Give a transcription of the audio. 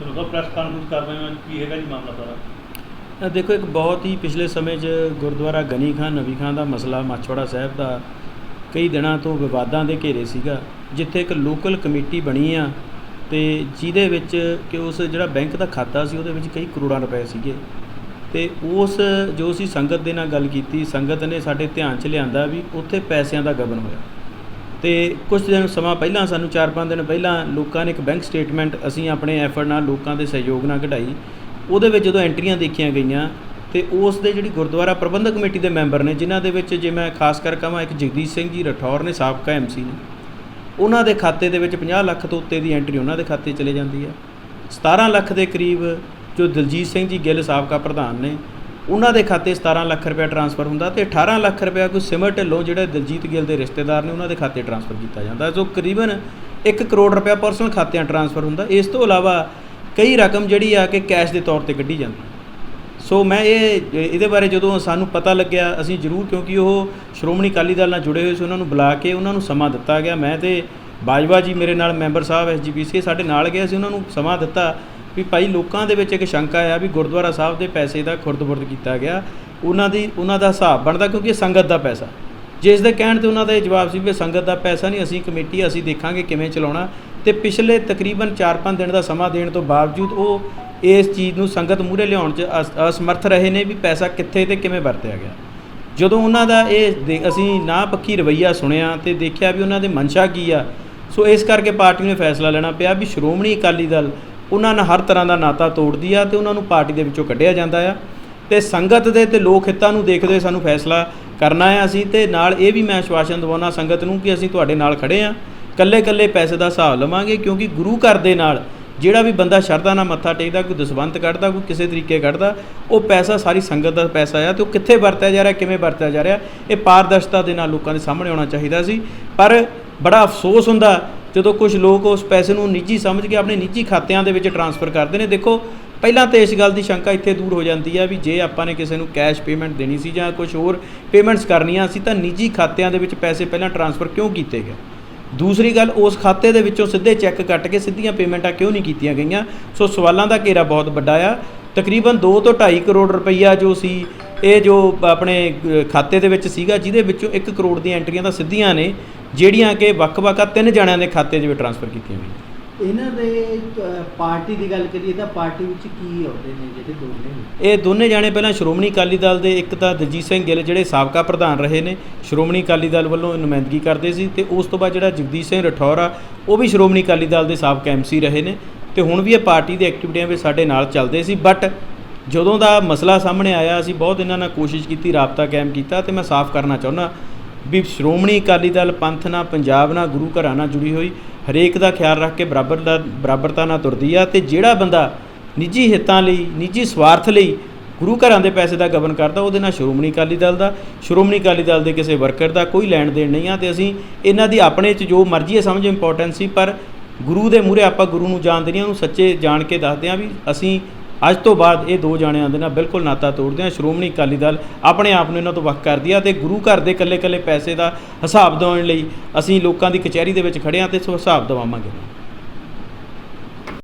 Press conference ਕਰ ਰਹੇ ਹੋ ਕੀ ਹੈਗਾ ਜੀ ਮਾਮਲਾ ਸਾਰਾ ਦੇਖੋ, ਇੱਕ ਬਹੁਤ ਹੀ ਪਿਛਲੇ ਸਮੇਂ 'ਚ ਗੁਰਦੁਆਰਾ ਗਨੀ ਖਾਨ ਨਬੀ ਖਾਨ ਦਾ ਮਸਲਾ ਮਾਛੋੜਾ ਸਾਹਿਬ ਦਾ ਕਈ ਦਿਨਾਂ ਤੋਂ ਵਿਵਾਦਾਂ ਦੇ ਘੇਰੇ ਸੀਗਾ, ਜਿੱਥੇ ਇੱਕ ਲੋਕਲ ਕਮੇਟੀ ਬਣੀ ਆ ਤੇ ਜਿਹਦੇ ਵਿੱਚ ਕਿ ਉਸ ਜਿਹੜਾ ਬੈਂਕ ਦਾ ਖਾਤਾ ਸੀ, ਉਹਦੇ ਵਿੱਚ ਕਈ ਕਰੋੜਾਂ ਰੁਪਏ ਸੀਗੇ। ਤੇ ਉਸ ਜੋ ਅਸੀਂ ਸੰਗਤ ਦੇ ਨਾਲ ਗੱਲ ਕੀਤੀ, ਸੰਗਤ ਨੇ ਸਾਡੇ ਧਿਆਨ 'ਚ ਲਿਆਂਦਾ ਵੀ ਉੱਥੇ ਪੈਸਿਆਂ ਦਾ ਗਬਨ ਹੋਇਆ। ਤੇ ਕੁਝ ਦਿਨ ਸਮਾਂ ਪਹਿਲਾਂ, ਸਾਨੂੰ 4-5 ਦਿਨ ਪਹਿਲਾਂ ਲੋਕਾਂ ਨੇ ਇੱਕ ਬੈਂਕ ਸਟੇਟਮੈਂਟ ਅਸੀਂ ਆਪਣੇ ਐਫਰਟ ਨਾਲ ਲੋਕਾਂ ਦੇ ਸਹਿਯੋਗ ਨਾਲ ਕਢਾਈ। ਉਹਦੇ ਵਿੱਚ ਜਦੋਂ ਐਂਟਰੀਆਂ ਦੇਖੀਆਂ ਗਈਆਂ ਤੇ ਉਸ ਦੇ ਜਿਹੜੀ ਗੁਰਦੁਆਰਾ ਪ੍ਰਬੰਧਕ ਕਮੇਟੀ ਦੇ ਮੈਂਬਰ ਨੇ, ਜਿਨ੍ਹਾਂ ਦੇ ਵਿੱਚ ਜੇ ਮੈਂ ਖਾਸ ਕਰ ਕਹਾਂ ਇੱਕ ਜਗਦੀਸ਼ ਸਿੰਘ ਜੀ ਰਠੌਰ ਨੇ, ਸਾਬਕਾ ਐਮਸੀ ਨੇ, ਉਹਨਾਂ ਦੇ ਖਾਤੇ ਦੇ ਵਿੱਚ 50 ਲੱਖ ਤੋਂ ਉੱਤੇ ਦੀ ਐਂਟਰੀ ਉਹਨਾਂ ਦੇ ਖਾਤੇ ਚਲੇ ਜਾਂਦੀ ਹੈ। 17 ਲੱਖ ਦੇ ਕਰੀਬ ਜੋ ਦਲਜੀਤ ਸਿੰਘ ਜੀ ਗਿੱਲ, ਸਾਬਕਾ ਪ੍ਰਧਾਨ ਨੇ ਉਹਨਾਂ ਦੇ ਖਾਤੇ 17 ਲੱਖ ਰੁਪਏ ਟਰਾਂਸਫਰ ਹੁੰਦਾ ਤੇ 18 ਲੱਖ ਰੁਪਏ ਕੋਈ ਸਿਮਰ ਢਿੱਲੋਂ ਜਿਹੜੇ ਦਲਜੀਤ ਗਿੱਲ ਦੇ ਰਿਸ਼ਤੇਦਾਰ ਨੇ ਉਹਨਾਂ ਦੇ ਖਾਤੇ ਟਰਾਂਸਫਰ ਕੀਤਾ ਜਾਂਦਾ। ਸੋ ਕਰੀਬਨ 1 ਕਰੋੜ ਰੁਪਏ ਪਰਸਨਲ ਖਾਤਿਆਂ ਟਰਾਂਸਫਰ ਹੁੰਦਾ। ਇਸ ਤੋਂ ਇਲਾਵਾ ਕਈ ਰਕਮ ਜਿਹੜੀ ਆ ਕਿ ਕੈਸ਼ ਦੇ ਤੌਰ ਤੇ ਕੱਢੀ ਜਾਂਦੀ। ਸੋ ਮੈਂ ਇਹ, ਇਹਦੇ ਬਾਰੇ ਜਦੋਂ ਸਾਨੂੰ ਪਤਾ ਲੱਗਿਆ, ਅਸੀਂ ਜ਼ਰੂਰ ਕਿਉਂਕਿ ਉਹ ਸ਼੍ਰੋਮਣੀ ਅਕਾਲੀ ਦਲ ਨਾਲ ਜੁੜੇ ਹੋਏ ਸੀ, ਉਹਨਾਂ ਨੂੰ ਬੁਲਾ ਕੇ ਉਹਨਾਂ ਨੂੰ ਸਮਾਂ ਦਿੱਤਾ ਗਿਆ। ਮੈਂ ਤੇ ਬਾਜਵਾ ਜੀ ਮੇਰੇ ਨਾਲ ਮੈਂਬਰ ਸਾਹਿਬ ਐਸਜੀਪੀਸੀ ਸਾਡੇ ਨਾਲ ਗਏ ਸੀ, ਉਹਨਾਂ ਨੂੰ ਸਮਾਂ ਦਿੱਤਾ ਵੀ ਭਾਈ ਲੋਕਾਂ ਦੇ ਵਿੱਚ ਇੱਕ ਸ਼ੰਕਾ ਆ ਵੀ ਗੁਰਦੁਆਰਾ ਸਾਹਿਬ ਦੇ ਪੈਸੇ ਦਾ ਖੁਰਦ-ਬੁਰਦ ਕੀਤਾ ਗਿਆ, ਉਹਨਾਂ ਦੀ, ਉਹਨਾਂ ਦਾ ਹਿਸਾਬ ਬਣਦਾ ਕਿਉਂਕਿ ਇਹ ਸੰਗਤ ਦਾ ਪੈਸਾ। ਜਿਸ ਦੇ ਕਹਿਣ ਤੇ ਉਹਨਾਂ ਦਾ ਇਹ ਜਵਾਬ ਸੀ ਵੀ ਸੰਗਤ ਦਾ ਪੈਸਾ ਨਹੀਂ, ਅਸੀਂ ਕਮੇਟੀ, ਅਸੀਂ ਦੇਖਾਂਗੇ ਕਿਵੇਂ ਚਲਾਉਣਾ ਤੇ ਪਿਛਲੇ ਤਕਰੀਬਨ 4-5 ਦਿਨ ਦਾ ਸਮਾਂ ਦੇਣ ਤੋਂ ਬਾਵਜੂਦ ਉਹ ਇਸ ਚੀਜ਼ ਨੂੰ ਸੰਗਤ ਮੂਹਰੇ ਲਿਆਉਣ 'ਚ ਅਸ- ਅਸਮਰਥ ਰਹੇ ਨੇ ਵੀ ਪੈਸਾ ਕਿੱਥੇ ਤੇ ਕਿਵੇਂ ਵਰਤਿਆ ਗਿਆ। ਜਦੋਂ ਉਹਨਾਂ ਦਾ ਇਹ ਦੇ- ਅਸੀਂ ਨਾ ਪੱਖੀ ਰਵਈਆ ਸੁਣਿਆ ਤੇ ਦੇਖਿਆ ਵੀ ਉਹਨਾਂ ਦੇ ਮਨਸ਼ਾ ਕੀ ਆ ਸੋ ਇਸ ਕਰਕੇ ਪਾਰਟੀ ਨੇ ਫੈਸਲਾ ਲੈਣਾ ਪਿਆ ਵੀ ਸ਼੍ਰੋਮਣੀ ਅਕਾਲੀ ਦਲ ਉਹਨਾਂ ਨਾਲ ਹਰ ਤਰ੍ਹਾਂ ਦਾ ਨਾਤਾ ਤੋੜਦੀ ਆ ਤੇ ਉਹਨਾਂ ਨੂੰ ਪਾਰਟੀ ਦੇ ਵਿੱਚੋਂ ਕੱਢਿਆ ਜਾਂਦਾ ਆ। ਤੇ ਸੰਗਤ ਦੇ ਤੇ ਲੋਕ ਹਿੱਤਾਂ ਨੂੰ ਦੇਖਦੇ ਹੋਏ ਸਾਨੂੰ ਫੈਸਲਾ ਕਰਨਾ ਹੈ ਅਸੀਂ ਤੇ ਨਾਲ ਇਹ ਵੀ ਮੈਂ ਆਸ਼ਵਾਸਨ ਦਵਾਉਣਾ ਸੰਗਤ ਨੂੰ ਕਿ ਅਸੀਂ ਤੁਹਾਡੇ ਨਾਲ ਖੜੇ ਆ। ਕੱਲੇ ਕੱਲੇ ਪੈਸੇ ਦਾ ਹਿਸਾਬ ਲਵਾਂਗੇ ਕਿਉਂਕਿ ਗੁਰੂ ਘਰ ਦੇ ਨਾਲ ਜਿਹੜਾ ਵੀ ਬੰਦਾ ਸ਼ਰਧਾ ਨਾਲ ਮੱਥਾ ਟੇਕਦਾ, ਕੋਈ ਦਸਵੰਤ ਕੱਢਦਾ, ਕੋਈ ਕਿਸੇ ਤਰੀਕੇ ਕੱਢਦਾ, ਉਹ ਪੈਸਾ ਸਾਰੀ ਸੰਗਤ ਦਾ ਪੈਸਾ ਆ ਤੇ ਉਹ ਕਿੱਥੇ ਵਰਤਿਆ ਜਾ ਰਿਹਾ, ਕਿਵੇਂ ਵਰਤਿਆ ਜਾ ਰਿਹਾ, ਇਹ ਪਾਰਦਰਸ਼ਤਾ ਦੇ ਨਾਲ ਲੋਕਾਂ ਦੇ ਸਾਹਮਣੇ ਆਉਣਾ ਚਾਹੀਦਾ ਸੀ। ਪਰ ਬੜਾ ਅਫਸੋਸ ਹੁੰਦਾ ਜਦੋਂ ਕੁਝ ਲੋਕ ਉਸ ਪੈਸੇ ਨੂੰ ਨਿੱਜੀ ਸਮਝ ਕੇ ਆਪਣੇ ਨਿੱਜੀ ਖਾਤਿਆਂ ਦੇ ਵਿੱਚ ਟਰਾਂਸਫਰ ਕਰਦੇ ਨੇ। ਦੇਖੋ, ਪਹਿਲਾਂ ਤਾਂ ਇਸ ਗੱਲ ਦੀ ਸ਼ੰਕਾ ਇੱਥੇ ਦੂਰ ਹੋ ਜਾਂਦੀ ਆ ਵੀ ਜੇ ਆਪਾਂ ਨੇ ਕਿਸੇ ਨੂੰ ਕੈਸ਼ ਪੇਮੈਂਟ ਦੇਣੀ ਸੀ ਜਾਂ ਕੁਝ ਹੋਰ ਪੇਮੈਂਟਸ ਕਰਨੀਆਂ ਸੀ ਤਾਂ ਨਿੱਜੀ ਖਾਤਿਆਂ ਦੇ ਵਿੱਚ ਪੈਸੇ ਪਹਿਲਾਂ ਟਰਾਂਸਫਰ ਕਿਉਂ ਕੀਤੇ ਗਏ? ਦੂਸਰੀ ਗੱਲ, ਉਸ ਖਾਤੇ ਦੇ ਵਿੱਚੋਂ ਸਿੱਧੇ ਚੈੱਕ ਕੱਟ ਕੇ ਸਿੱਧੀਆਂ ਪੇਮੈਂਟਾਂ ਕਿਉਂ ਨਹੀਂ ਕੀਤੀਆਂ ਗਈਆਂ? ਸੋ ਸਵਾਲਾਂ ਦਾ ਘੇਰਾ ਬਹੁਤ ਵੱਡਾ ਆ। ਤਕਰੀਬਨ 2 ਤੋਂ 2.5 ਕਰੋੜ ਰੁਪਈਆ ਜੋ ਸੀ, ਇਹ ਜੋ ਆਪਣੇ ਖਾਤੇ ਦੇ ਵਿੱਚ ਸੀਗਾ, ਜਿਹਦੇ ਵਿੱਚੋਂ 1 ਕਰੋੜ ਦੀਆਂ ਐਂਟਰੀਆਂ ਤਾਂ ਸਿੱਧੀਆਂ ਨੇ। ਜਿਹੜੀਆਂ ਕਿ ਵੱਖ-ਵੱਖ ਆ ਤਿੰਨ ਜਣਿਆਂ ਦੇ ਖਾਤੇ 'ਚ ਵੀ ਟਰਾਂਸਫਰ ਕੀਤੀਆਂ ਗਈਆਂ। ਇਹਨਾਂ ਦੇ ਅਹ, ਪਾਰਟੀ ਦੀ ਗੱਲ ਕਰੀਏ ਤਾਂ ਪਾਰਟੀ ਵਿੱਚ ਕੀ ਆਉਂਦੇ ਨੇ ਜਿਹੜੇ ਦੋਨੇ? ਨੇ ਇਹ ਦੋਨੇ ਜਾਣੇ ਪਹਿਲਾਂ ਸ਼੍ਰੋਮਣੀ ਅਕਾਲੀ ਦਲ ਦੇ ਇੱਕ ਤਾਂ ਦਲਜੀਤ ਸਿੰਘ ਗਿੱਲ ਜਿਹੜੇ ਸਾਬਕਾ ਪ੍ਰਧਾਨ ਰਹੇ ਨੇ ਸ਼੍ਰੋਮਣੀ ਅਕਾਲੀ ਦਲ ਵੱਲੋਂ ਨੁਮਾਇੰਦਗੀ ਕਰਦੇ ਸੀ ਤੇ ਉਸ ਤੋਂ ਬਾਅਦ ਜਿਹੜਾ ਜਗਦੀਸ਼ ਸਿੰਘ ਰਠੌਰ ਆ ਉਹ ਵੀ ਸ਼੍ਰੋਮਣੀ ਅਕਾਲੀ ਦਲ ਦੇ ਸਾਬਕਾ ਐਮਸੀ ਰਹੇ ਨੇ ਤੇ ਹੁਣ ਵੀ ਇਹ ਪਾਰਟੀ ਦੀ ਐਕਟੀਵਿਟੀਆਂ ਵਿੱਚ ਸਾਡੇ ਨਾਲ ਚੱਲਦੇ ਸੀ ਬਟ ਜਦੋਂ ਦਾ ਮਸਲਾ ਸਾਹਮਣੇ ਆਇਆ ਅਸੀਂ ਬਹੁਤ ਇਹਨਾਂ ਨਾਲ ਕੋਸ਼ਿਸ਼ ਕੀਤੀ ਰਾਬਤਾ ਕਾਇਮ ਕੀਤਾ ਤੇ ਮੈਂ ਸਾਫ਼ ਕਰਨਾ ਚਾਹੁੰਦਾ ਵੀ ਸ਼੍ਰੋਮਣੀ ਅਕਾਲੀ ਦਲ ਪੰਥ ਨਾਲ, ਪੰਜਾਬ ਨਾਲ, ਗੁਰੂ ਘਰਾਂ ਨਾਲ ਜੁੜੀ ਹੋਈ, ਹਰੇਕ ਦਾ ਖਿਆਲ ਰੱਖ ਕੇ ਬਰਾਬਰ ਦਾ, ਬਰਾਬਰਤਾ ਨਾਲ ਤੁਰਦੀ ਆ ਤੇ ਜਿਹੜਾ ਬੰਦਾ ਨਿੱਜੀ ਹਿੱਤਾਂ ਲਈ, ਨਿੱਜੀ ਸਵਾਰਥ ਲਈ ਗੁਰੂ ਘਰਾਂ ਦੇ ਪੈਸੇ ਦਾ ਗਬਨ ਕਰਦਾ, ਉਹਦੇ ਨਾਲ ਸ਼੍ਰੋਮਣੀ ਅਕਾਲੀ ਦਲ ਦਾ, ਸ਼੍ਰੋਮਣੀ ਅਕਾਲੀ ਦਲ ਦੇ ਕਿਸੇ ਵਰਕਰ ਦਾ ਕੋਈ ਲੈਣ ਦੇਣ ਨਹੀਂ ਆ ਤੇ ਅਸੀਂ ਇਹਨਾਂ ਦੀ ਆਪਣੇ 'ਚ ਜੋ ਮਰਜ਼ੀ ਹੈ ਸਮਝ ਇੰਪੋਰਟੈਂਸ ਸੀ, ਪਰ ਗੁਰੂ ਦੇ ਮੂਹਰੇ ਆਪਾਂ ਗੁਰੂ ਨੂੰ ਜਾਣਦੇ ਨਹੀਂ, ਉਹਨੂੰ ਸੱਚੇ ਜਾਣ ਕੇ ਦੱਸਦੇ ਆ ਵੀ ਅਸੀਂ ਅੱਜ ਤੋਂ ਬਾਅਦ ਇਹ ਦੋ ਜਾਣਿਆਂ ਦੇ ਨਾਲ ਬਿਲਕੁਲ ਨਾਤਾ ਤੋੜਦੇ ਆ ਸ਼੍ਰੋਮਣੀ ਅਕਾਲੀ ਦਲ ਆਪਣੇ ਆਪ ਨੂੰ ਇਹਨਾਂ ਤੋਂ ਵੱਖ ਕਰਦੀ ਆ ਤੇ ਗੁਰੂ ਘਰ ਦੇ ਇਕੱਲੇ ਇਕੱਲੇ ਪੈਸੇ ਦਾ ਹਿਸਾਬ ਦਿਵਾਉਣ ਲਈ ਅਸੀਂ ਲੋਕਾਂ ਦੀ ਕਚਹਿਰੀ ਦੇ ਵਿੱਚ ਖੜੇ ਆ ਤੇ ਸੋ ਹਿਸਾਬ ਦਿਵਾਵਾਂਗੇ।